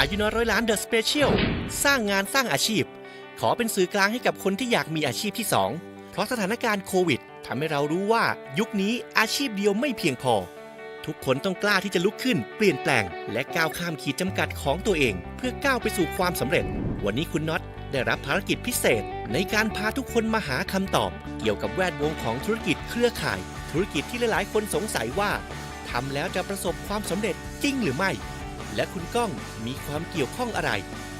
อายุน้อยร้อยล้านเดอะสเปเชียลสร้างงานสร้างอาชีพ ขอเป็นสื่อกลางให้กับคนที่อยากมีอาชีพที่ 2 เพราะสถานการณ์โควิดทำให้เรารู้ว่ายุคนี้อาชีพเดียวไม่เพียงพอ ทุกคนต้องกล้าที่จะลุกขึ้น เปลี่ยนแปลง และก้าวข้ามขีดจำกัดของตัวเอง เพื่อก้าวไปสู่ความสำเร็จ วันนี้คุณน็อตได้รับภารกิจพิเศษ ในการพาทุกคนมาหาคำตอบ เกี่ยวกับแวดวงของธุรกิจเครือข่าย ธุรกิจที่หลายๆ คนสงสัยว่าทำแล้วจะประสบความสำเร็จจริงหรือไม่ และคุณก้องมีความเกี่ยวข้องอะไร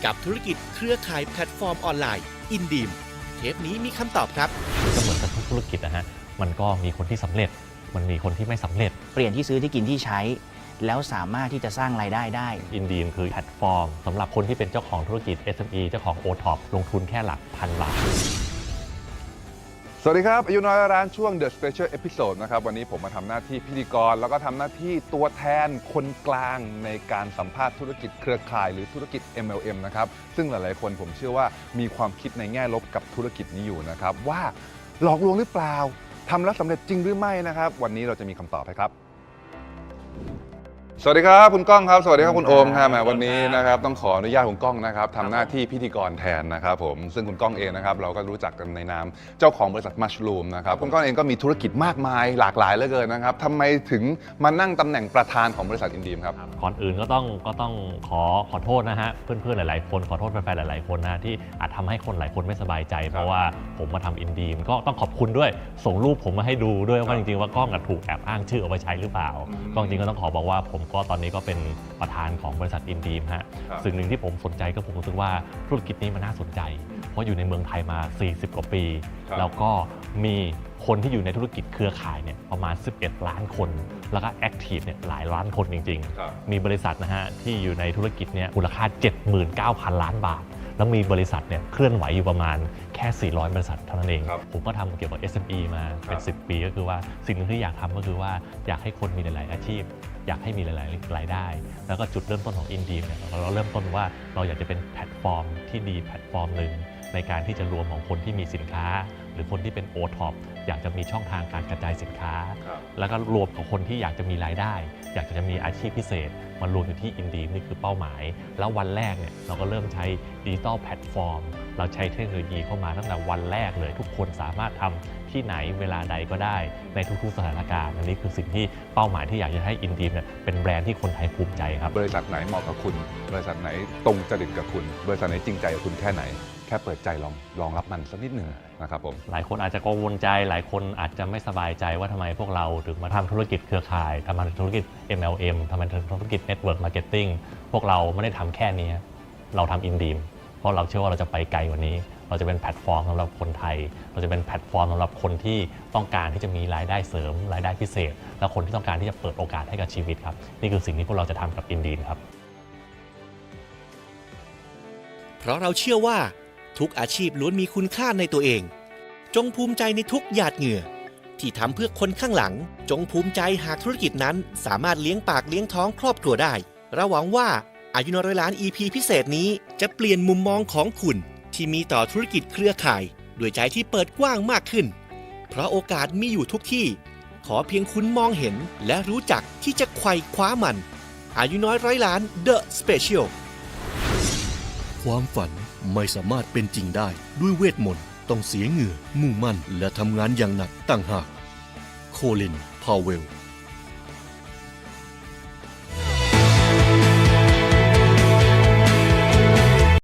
กับธุรกิจเครือข่ายแพลตฟอร์มออนไลน์ อินดีมเทปนี้มีคำตอบครับก็เหมือนกับทุกธุรกิจนะฮะมันก็มีคนที่สำเร็จ มันมีคนที่ไม่สำเร็จ เปลี่ยนที่ซื้อที่กินที่ใช้ แล้วสามารถที่จะสร้างรายได้ได้ อินดีมคือแพลตฟอร์มสำหรับคนที่เป็นเจ้าของธุรกิจ SME เจ้าของ o t o p ลงทุนแค่หลักพันบาทส วัสดีครับอายุน้อยร้านช่วง The Special Episode นะครับวันนี้ผมมาทำหน้าที่พิธีกร แล้วก็ทำหน้าที่ตัวแทนคนกลางในการสัมภาษณ์ธุรกิจเครือข่ายหรือธุรกิจ MLM นะครับซึ่งหลายๆคนผมเชื่อว่ามีความคิดในแง่ลบกับธุรกิจนี้อยู่นะครับว่าหลอกลวงหรือเปล่าทำแล้วสำเร็จจริงหรือไม่นะครับ วันนี้เราจะมีคำตอบให้ครับ สวัสดีครับคุณก้องครับ สวัสดีครับคุณโอมครับแหมวันนี้นะครับต้องขออนุญาตคุณก้องนะครับทำหน้าที่พิธีกรแทนนะครับผมซึ่งคุณก้องเองนะครับเราก็รู้จักกันในนามเจ้าของบริษัทมัชลูมนะครับคุณก้องเองก็มีธุรกิจมากมายหลากหลายเหลือเกินนะครับทำไมถึงมานั่งตำแหน่งประธานของบริษัทอินดีมครับ ก่อนอื่นก็ต้องก็ต้องขอขอโทษนะฮะเพื่อนๆหลายๆ คนขอโทษแฟนๆหลายๆคนนะที่อาจทำให้คนหลายคนไม่สบายใจ เพราะว่าผมมาทำอินดีมก็ต้องขอบคุณด้วยส่งรูปผมมาให้ดูด้วยว่าจริงๆว่ากล้องอะถูกแอบอ้างชื่อเอาไปใช้หรือเปล่าอืมก็จริงๆก็ต้องขอบอกว่าผมก็ตอนนี้ก็เป็นประธานของบริษัทอินดีมฮะครับสิ่งหนึ่งที่ผมสนใจก็ผมรู้สึกว่าธุรกิจนี้มันน่าสนใจ เพราะอยู่ในเมืองไทยมา 40 กว่าปี ครับ แล้วก็มีคนที่อยู่ในธุรกิจเครือข่ายเนี่ยประมาณ 11 ล้านคน แล้วก็แอคทีฟเนี่ยหลายล้านคนจริง ๆ ครับ มีบริษัทนะฮะที่อยู่ในธุรกิจเนี่ยมูลค่า 79,000 ล้านบาท แล้วมีบริษัทเนี่ยเคลื่อนไหวอยู่ประมาณแค่ 400 บริษัทเท่านั้นเอง ครับผมก็ทำเกี่ยวกับ SME มาเป็น ครับ 10 ปี ก็คือว่าสิ่งหนึงที่อยากทำก็คือว่าอยากให้คนมีหลาย ๆ อาชีพ อยากให้มีหลาย ๆ รายได้ แล้วก็จุดเริ่มต้นของอินดีเนี่ยเราเราเริ่มต้นว่าเราอยากจะเป็นแพลตฟอร์มที่ดีแพลตฟอร์มหนึ่งในการที่จะรวมของคนที่มีสินค้า หรือคนที่เป็นโอท็อปอยากจะมีช่องทางการกระจายสินค้า ครับ แล้วก็รวมกับคนที่อยากจะมีรายได้ อยากจะมีอาชีพพิเศษ มารวมอยู่ที่อินดีนี่คือเป้าหมาย แล้ววันแรกเนี่ยเราก็เริ่มใช้ดิจิตอลแพลตฟอร์ม เราใช้เทคโนโลยีเข้ามาตั้งแต่วันแรกเลย ทุกคนสามารถทำที่ไหนเวลาใดก็ได้ในทุกๆสถานการณ์อันนี้คือสิ่งที่เป้าหมายที่อยากจะให้อินดีเนี่ยเป็นแบรนด์ที่คนไทยภูมิใจครับบริษัทไหนเหมาะกับคุณ บริษัทไหนตรงจริตกับคุณ บริษัทไหนจริงใจกับคุณแค่ไหนแค่เปิดใจลองลองรับมันสักนิดหนึ่งนะครับผมหลายคนอาจจะกังวลใจหลายคนอาจจะไม่สบายใจว่าทำไมพวกเราถึงมาทำธุรกิจเครือข่ายทำธุรกิจ MLM ทำธุรกิจ Network Marketing พวกเราไม่ได้ทำแค่นี้ เราทำอินดีมเพราะเราเชื่อว่าเราจะไปไกลกว่านี้ เราจะเป็นแพลตฟอร์มสำหรับคนไทย เราจะเป็นแพลตฟอร์มสำหรับคนที่ต้องการที่จะมีรายได้เสริม รายได้พิเศษ และคนที่ต้องการที่จะเปิดโอกาสให้กับชีวิตครับ นี่คือสิ่งที่พวกเราจะทำกับอินดีมครับเพราะเราเชื่อว่าทุกอาชีพล้วนมีคุณค่าในตัวเอง จงภูมิใจในทุกหยาดเหงื่อ ที่ทำเพื่อคนข้างหลัง จงภูมิใจหากธุรกิจนั้น สามารถเลี้ยงปากเลี้ยงท้องครอบครัวได้เราหวังว่าอายุนร้อยล้าน EP พิเศษนี้จะเปลี่ยนมุมมองของคุณ ที่มีต่อธุรกิจเครือข่าย ด้วยใจที่เปิดกว้างมากขึ้น เพราะโอกาสมีอยู่ทุกที่ ขอเพียงคุณมองเห็นและรู้จักที่จะไขว่คว้ามัน อายุน้อยร้อยล้าน The Special ความฝันไม่สามารถเป็นจริงได้ด้วยเวทมนต์ ต้องเสียเหงื่อ มุ่งมั่นและทำงานอย่างหนักตั้งหาก โคลิน พาวเวล